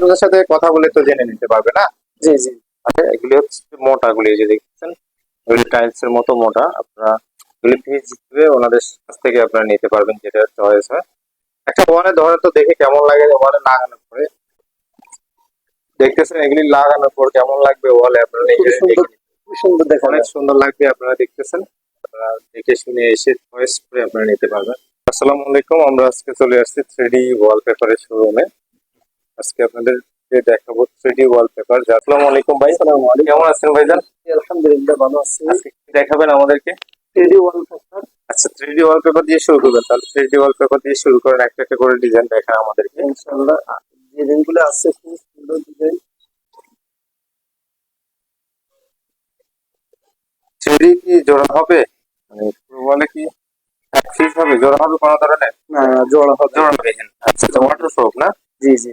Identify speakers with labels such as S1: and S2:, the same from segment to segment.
S1: আপনাদের সাথে কথা বলে তো জেনে নিতে পারবে না?
S2: জি জি।
S1: আচ্ছা এগুলি হচ্ছে মোটা গুলি যে দেখছেন এগুলি টাইলস এর মতো মোটা আপনারা এগুলি পিস হিসেবে ওনাদের কাছ থেকে আপনারা নিতে পারবেন যেটা চয়েস হয় একটা ওয়ানে ধরে তো দেখে কেমন লাগে ওয়ানে লাগানোর পরে। দেখতেছেন এগুলি লাগানোর পর কেমন লাগবে ওয়ালে আপনারা নিজেরা
S2: সুন্দর।
S1: দেখে
S2: খুব সুন্দর দেখা
S1: অনেক সুন্দর লাগবে আপনারা দেখতেছেন। আপনারা দেখে শুনে এসে চয়েস করে আপনারা নিতে পারবেন। আসসালামু আলাইকুম আমরা আজকে চলে আসছি থ্রি ওয়ালপেপারের শোরুমে আজকে আপনাদের দেখাবো থ্রি ওয়ালপেপার আসসালামু আলাইকুম ভাই।
S2: আসসালামু আলাইকুম।
S1: কেমন আছেন ভাইজান?
S2: আলহামদুলিল্লাহ ভালো আছি।
S1: দেখাবেন আমাদেরকে?
S2: থ্রি ওয়ালপেপার
S1: আচ্ছা থ্রি ডি ওয়ালপেপার দিয়ে শুরু করবেন। তাহলে থ্রি ডি ওয়ালপেপার দিয়ে শুরু করেন একটা একটা করে ডিজাইন দেখান আমাদেরকে।
S2: ইনশাআল্লাহ ডিজাইনগুলো আছে খুব সুন্দর ডিজাইন
S1: থ্রি কি জোড়া হবে? মানে পুরো বলে কি এক পিস হবে? জোড়া হবে কোনো ধরনের?
S2: না জোড়া হবে।
S1: জোড়া দেখেন আচ্ছা ওয়াটার সোপ না?
S2: জি জি।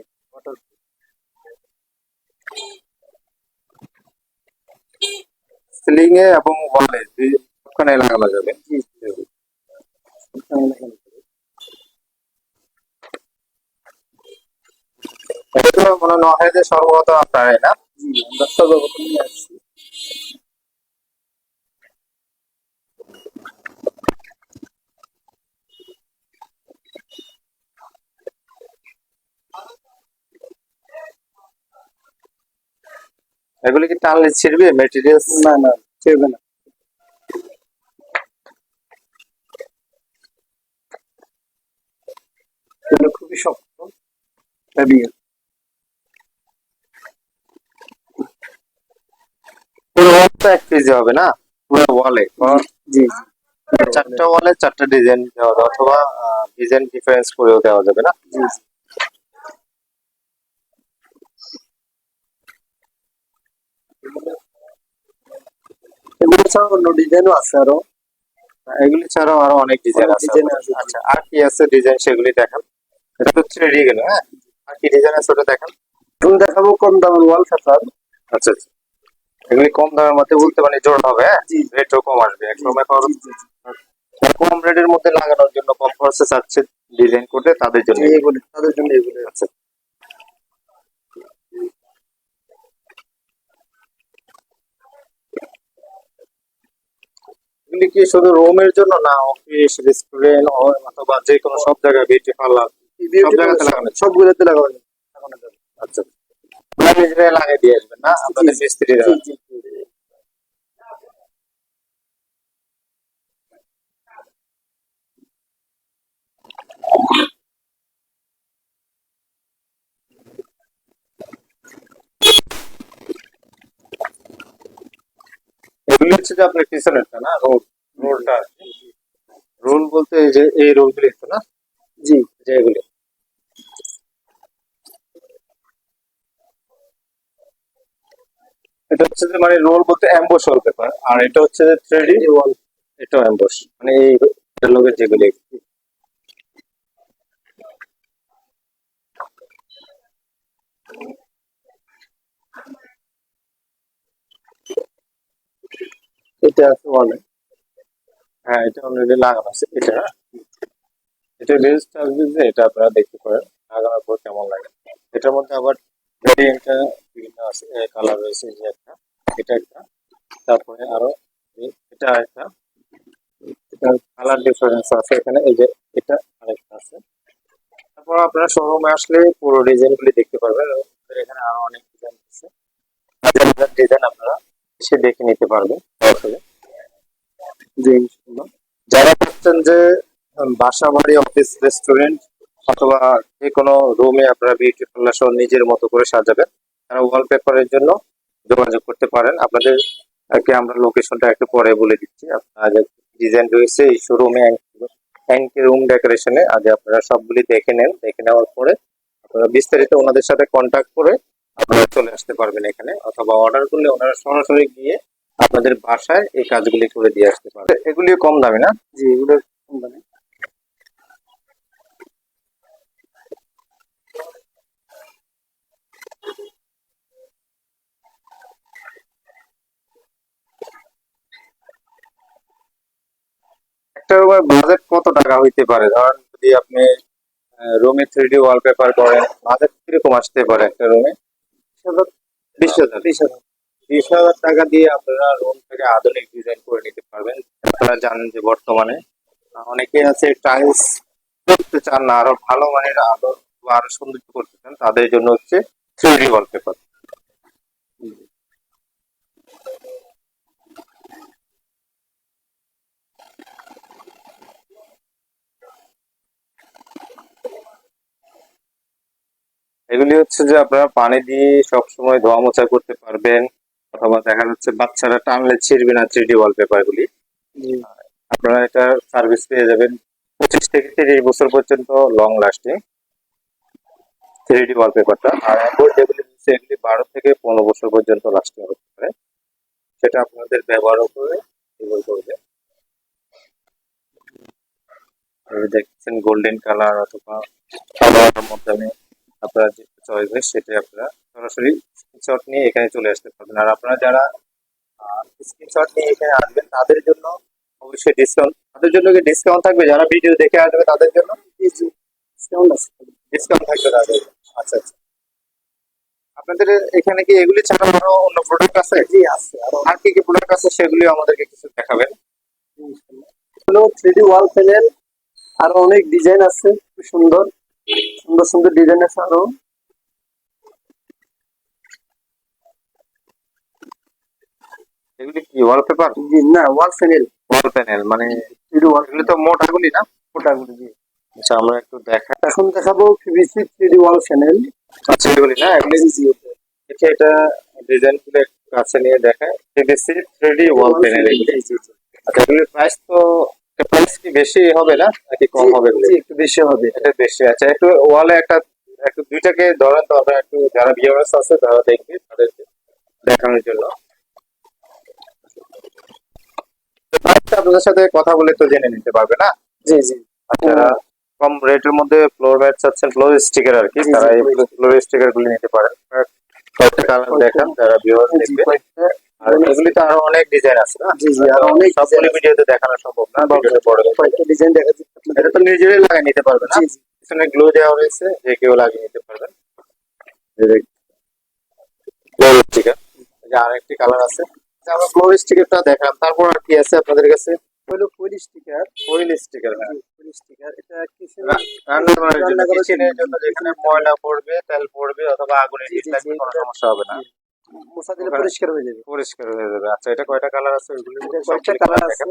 S1: সিলিং এ এবং ওয়ালে ওখানে লাগানো যাবে। মনে যে সর্বত আপনার না?
S2: সর্বপ্রথম
S1: এগুলি কি টানলে ছিড়বে? মেটেরিয়ালস
S2: না না ছেড়বে না। খুবই শক্ত।
S1: পুরো ওয়ালটা এক হবে না? পুরো ওয়ালে
S2: জি।
S1: চারটা ওয়ালে চারটা ডিজাইন দেওয়া যাবে অথবা ডিজাইন ডিফারেন্স করেও দেওয়া যাবে না?
S2: জি। এগুলো ছাড়াও অন্য ডিজাইনও আছে আরও।
S1: এগুলি ছাড়াও আরও অনেক ডিজাইন আছে। আচ্ছা আর কি আছে ডিজাইন সেগুলি দেখান। এটা তো থ্রি গেল হ্যাঁ? আর কি ডিজাইন আছে ওটা দেখান।
S2: এখন দেখাবো কম দামের ওয়াল পেপার
S1: আচ্ছা আচ্ছা। এগুলি কম দামের মধ্যে বলতে মানে জোর হবে হ্যাঁ? রেটও কম আসবে এক সময় খরচ কম রেটের মধ্যে লাগানোর জন্য কম খরচে চাচ্ছে ডিজাইন করতে তাদের জন্য।
S2: এগুলো তাদের জন্য এগুলো।
S1: আচ্ছা। এগুলি কি শুধু রুমের জন্য? না অফিস রেস্টুরেন্ট অথবা যে কোনো সব জায়গায় বিউটি পার্লার সব জায়গাতে লাগানো।
S2: সবগুলোতে লাগানো।
S1: আচ্ছা। আপনারা নিজেরাই লাগিয়ে দিয়ে আসবেন না? আপনাদের মিস্ত্রিরা। এগুলি হচ্ছে যে আপনার পিছনেরটা না? রোল রোলটা রোল বলতে এই যে এই রোলগুলি তো না?
S2: জি।
S1: যে এগুলি। এটা হচ্ছে যে মানে রোল বলতে অ্যাম্বোস পেপার আর এটা হচ্ছে যে থ্রি ওয়াল। এটা অ্যাম্বোস মানে এই লোকের যেগুলি
S2: এটা আছে ওয়ালে।
S1: হ্যাঁ এটা অলরেডি লাগানো আছে, এটা। এটা বেস্ট আসবে যে, এটা আপনারা দেখতে পারেন, লাগানোর পর কেমন লাগে। এটার মধ্যে আবার ভেরিয়েন্টটা বিভিন্ন আছে কালার রয়েছে যে একটা, এটা একটা। তারপরে আরও এটা একটা। এটা কালার ডিফারেন্স আছে এখানে, এই যে এটা আরেকটা আছে। তারপর আপনারা শোরুমে আসলে পুরো ডিজাইন গুলি দেখতে পারবেন এখানে আরও অনেক ডিজাইন আছে। ডিজাইন আপনারা এসে দেখে নিতে পারবেন যারা চাচ্ছেন যে বাসা বাড়ি অফিস, রেস্টুরেন্ট অথবা যে কোনো রুমে আপনারা বিউটি পার্লার সহ নিজের মতো করে সাজাবেন, তারা ওয়ালপেপারের জন্য যোগাযোগ করতে পারেন। আপনাদের কে আমরা লোকেশনটা একটু পরে বলে দিচ্ছি। আপনার ডিজাইন রয়েছে, এই শোরুমে অ্যাঙ্কি রুম ডেকোরেশনে আগে আপনারা সবগুলি দেখে নেন। দেখে নেওয়ার পরে আপনারা বিস্তারিত ওনাদের সাথে কন্ট্যাক্ট করে আপনারা চলে আসতে পারবেন এখানে। অথবা অর্ডার করলে ওনারা সরাসরি গিয়ে আপনাদের বাসায় এই কাজগুলি করে দিয়ে আসতে পারবে। এগুলি কম দামি না?
S2: জি এগুলো কোম্পানি
S1: একটা বাজেট কত টাকা হইতে পারে? ধরেন যদি আপনি রুমে থ্রি ডি ওয়ালপেপার করেন বাজেট কীরকম আসতে পারে একটা রুমে বিশ হাজার।
S2: বিশ হাজার।
S1: বিশ হাজার টাকা দিয়ে আপনারা রুম থেকে আধুনিক ডিজাইন করে নিতে পারবেন। আপনারা জানেন যে বর্তমানে অনেকে আছে টাইলস করতে চান না, আরও ভালো মানের আরও আরও সৌন্দর্য করতে চান, তাদের জন্য হচ্ছে থ্রি ডি ওয়ালপেপার এগুলি হচ্ছে যে আপনারা পানি দিয়ে সবসময় ধোয়া মোছা করতে পারবেন অথবা দেখা যাচ্ছে বাচ্চারা টানলে ছিঁড়বে না থ্রি ডি ওয়ালপেপার গুলি আপনারা এটা সার্ভিস পেয়ে যাবেন পঁচিশ থেকে তিরিশ বছর পর্যন্ত লং লাস্টিং থ্রি ডি ওয়ালপেপারটা আর অ্যান্ড্রয়েড যেগুলি দিচ্ছে এগুলি বারো থেকে পনেরো বছর পর্যন্ত লাস্টিং হতে পারে। সেটা আপনাদের ব্যবহার উপরে নির্ভর করবে। আর দেখছেন গোল্ডেন কালার অথবা কালারের মাধ্যমে আপনারা যে চয়েস হয় সেটাই আপনারা সরাসরি স্ক্রিনশট নিয়ে এখানে চলে আসতে পারবেন। আর আপনারা যারা স্ক্রিনশট নিয়ে এখানে আসবেন তাদের জন্য অবশ্যই ডিসকাউন্ট তাদের জন্য কি ডিসকাউন্ট থাকবে? যারা ভিডিও দেখে আসবে তাদের জন্য
S2: ডিসকাউন্ট
S1: ডিসকাউন্ট থাকবে তাদের। আচ্ছা আচ্ছা। আপনাদের এখানে কি এগুলি ছাড়া আরও অন্য প্রোডাক্ট আছে?
S2: জি আছে। আরও
S1: আর কি কি প্রোডাক্ট আছে সেগুলি আমাদেরকে কিছু দেখাবেন।
S2: হলো থ্রি ডি ওয়াল প্যানেল আরও অনেক ডিজাইন আছে। খুব সুন্দর। সুন্দর সুন্দর ডিজাইন আছে আরও।
S1: এগুলি কি ওয়ালপেপার
S2: জি না ওয়াল প্যানেল
S1: ওয়াল প্যানেল মানে
S2: থ্রি ওয়াল
S1: এগুলি তো মোটাগুলি না?
S2: ওটাগুলো জি।
S1: আচ্ছা আমরা একটু দেখা
S2: এখন দেখাবো পিভিসি থ্রি ওয়াল প্যানেল
S1: আচ্ছা এগুলি না এগুলি
S2: জি
S1: এটা এটা ডিজাইনগুলো কাছে নিয়ে দেখায় PVC three D wall panel এগুলি। আচ্ছা এগুলির প্রাইস তো প্রাইস কি বেশি হবে না নাকি কম হবে
S2: একটু বেশি হবে।
S1: এটা বেশি আচ্ছা একটু ওয়ালে একটা একটু দুইটাকে ধরেন তো আমরা একটু যারা ভিউয়ার্স আছে তারা দেখবে তাদেরকে দেখানোর জন্য। আপনাদের সাথে কথা বলে তো জেনে নিতে পারবে না?
S2: জি জি।
S1: আচ্ছা কম রেটের মধ্যে ফ্লোর ম্যাট চাচ্ছেন ফ্লোর স্টিকার আর কি তারা এই ফ্লোর স্টিকার গুলি নিতে পারেন। কয়েকটা কালার দেখান যারা ভিউয়ার্স দেখবে। আর এগুলি তো আরও অনেক ডিজাইন আছে না?
S2: জি জি আরও অনেক
S1: সবগুলি ভিডিওতে দেখানো সম্ভব না ভিডিওতে বড়
S2: কয়েকটা ডিজাইন দেখা
S1: এটা তো নিজেরাই লাগিয়ে নিতে পারবে না?
S2: জি জি।
S1: পিছনে গ্লো দেওয়া রয়েছে যে কেউ লাগিয়ে নিতে পারবেন গ্লো স্টিকার আরেকটি কালার আছে। যে আমরা গ্লো স্টিকারটা দেখালাম। তারপর আর কি আছে আপনাদের কাছে?
S2: হলো ফুল স্টিকার
S1: ফয়েল স্টিকার হ্যাঁ।
S2: ফুল স্টিকার এটা কিসের
S1: রা- জন্য। যেখানে ময়লা পড়বে তেল পড়বে অথবা আগুনের হিট লাগবে কোনো সমস্যা হবে না।
S2: মোছা দিলে পরিষ্কার হয়ে যাবে।
S1: পরিষ্কার হয়ে যাবে। আচ্ছা এটা কয়টা কালার আছে? ওইগুলি
S2: কয়েকটা কালার আছে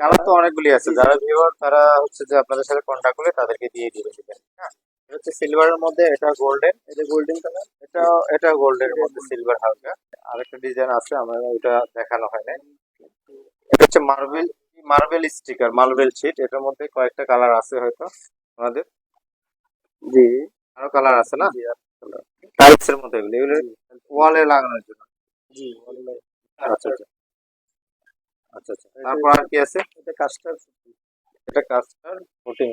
S1: কালার তো অনেকগুলি আছে। যারা ভিউয়ার তারা হচ্ছে যে আপনাদের সাথে কন্ট্যাক্ট করে তাদেরকে দিয়ে দিবেন হ্যাঁ? এটা হচ্ছে সিলভারের মধ্যে এটা গোল্ডেন
S2: এটা গোল্ডেন কালার
S1: এটা এটা গোল্ডের মধ্যে সিলভার হালকা। আরেকটা ডিজাইন আছে আমার ওইটা দেখানো হয় নাই। এটা হচ্ছে marble marble sticker marble sheet এটার মধ্যে কয়েকটা কালার আছে হয়তো আমাদের।
S2: জি।
S1: আরও কালার আছে না? টাইলস এর মধ্যে এগুলো। ওয়ালে লাগানোর জন্য।
S2: জি
S1: আচ্ছা আচ্ছা। আচ্ছা আচ্ছা। তারপর আর কি আছে?
S2: এটা কাস্টার
S1: এটা কাস্টার কোটিং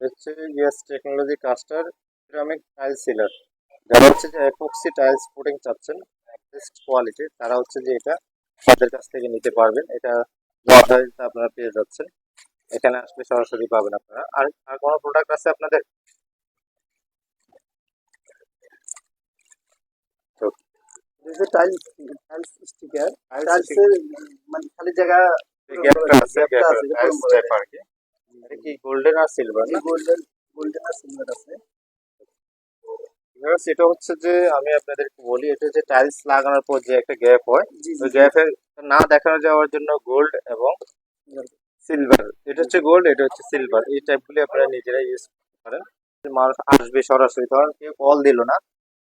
S1: হচ্ছে yes technology caster ceramic tiles sealer. যারা হচ্ছে যে এপক্সি টাইলস কোটিং চাচ্ছেন বেস্ট কোয়ালিটি তারা হচ্ছে যে এটা তাদের কাছ থেকে নিতে পারবেন। এটা আপনারা পেয়ে যাচ্ছেন। এখানে আসলে সরাসরি পাবেন আপনারা। আর আর কোনো প্রোডাক্ট আছে আপনাদের?
S2: টাইলস টাইলস স্টিকার টাইলসের মানে খালি জায়গা
S1: গ্যাপটা আছে
S2: গ্যাপটা
S1: গ্যাপটা টাইলস টাইপ আর কি। এটা কি গোল্ডেন আর সিলভার
S2: গোল্ডেন গোল্ডেন আর সিলভার আছে।
S1: Viewers, হচ্ছে যে আমি আপনাদেরকে বলি এটা যে টাইলস লাগানোর পর যে একটা গ্যাপ হয় ওই গ্যাপের না দেখানো যাওয়ার জন্য গোল্ড এবং সিলভার এটা হচ্ছে গোল্ড এটা হচ্ছে সিলভার এই টাইপগুলি আপনারা নিজেরাই ইউজ করতে পারেন। মানুষ আসবে সরাসরি ধরেন কেউ কল দিল না।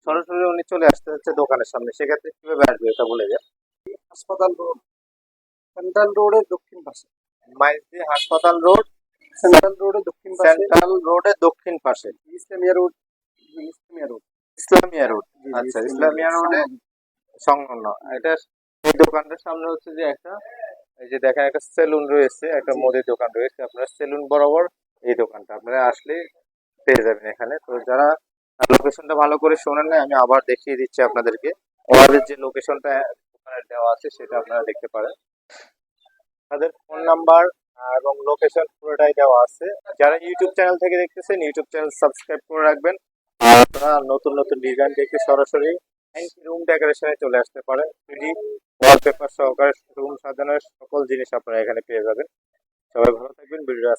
S1: সরাসরি উনি চলে আসতে হচ্ছে দোকানের সামনে। সেক্ষেত্রে কীভাবে আসবে এটা বলে যায়
S2: হাসপাতাল রোড সেন্ট্রাল রোডের দক্ষিণ পাশে।
S1: মাইজদি হাসপাতাল রোড
S2: সেন্ট্রাল রোডের দক্ষিণ পাশে।
S1: সেন্ট্রাল রোডের দক্ষিণ পাশে।
S2: Islamia road Islamia road.
S1: Islamia road. আচ্ছা ইসলামিয়া রোডে। সংলগ্ন। এটা এই দোকানটার সামনে হচ্ছে যে একটা এই যে দেখেন একটা সেলুন রয়েছে একটা। মুদির দোকান রয়েছে। আপনার সেলুন বরাবর এই দোকানটা। আপনারা আসলে পেয়ে যাবেন এখানে। তো যারা লোকেশনটা ভালো করে শোনেন না আমি আবার দেখিয়ে দিচ্ছি আপনাদেরকে। আমাদের যে লোকেশনটা ওখানে দেওয়া আছে, সেটা আপনারা দেখতে পারেন। তাদের ফোন নাম্বার এবং লোকেশন পুরোটাই দেওয়া আছে। যারা ইউটিউব চ্যানেল থেকে দেখতেছেন ইউটিউব চ্যানেল সাবস্ক্রাইব করে রাখবেন। আপনারা নতুন নতুন ডিজাইন দেখে সরাসরি রুম ডেকোরেশনে চলে আসতে পারেন। থ্রিডি ওয়ালপেপার সহকারে রুম সাজানোর সকল জিনিস আপনারা এখানে পেয়ে যাবেন। সবাই ভালো থাকবেন। ভিডিও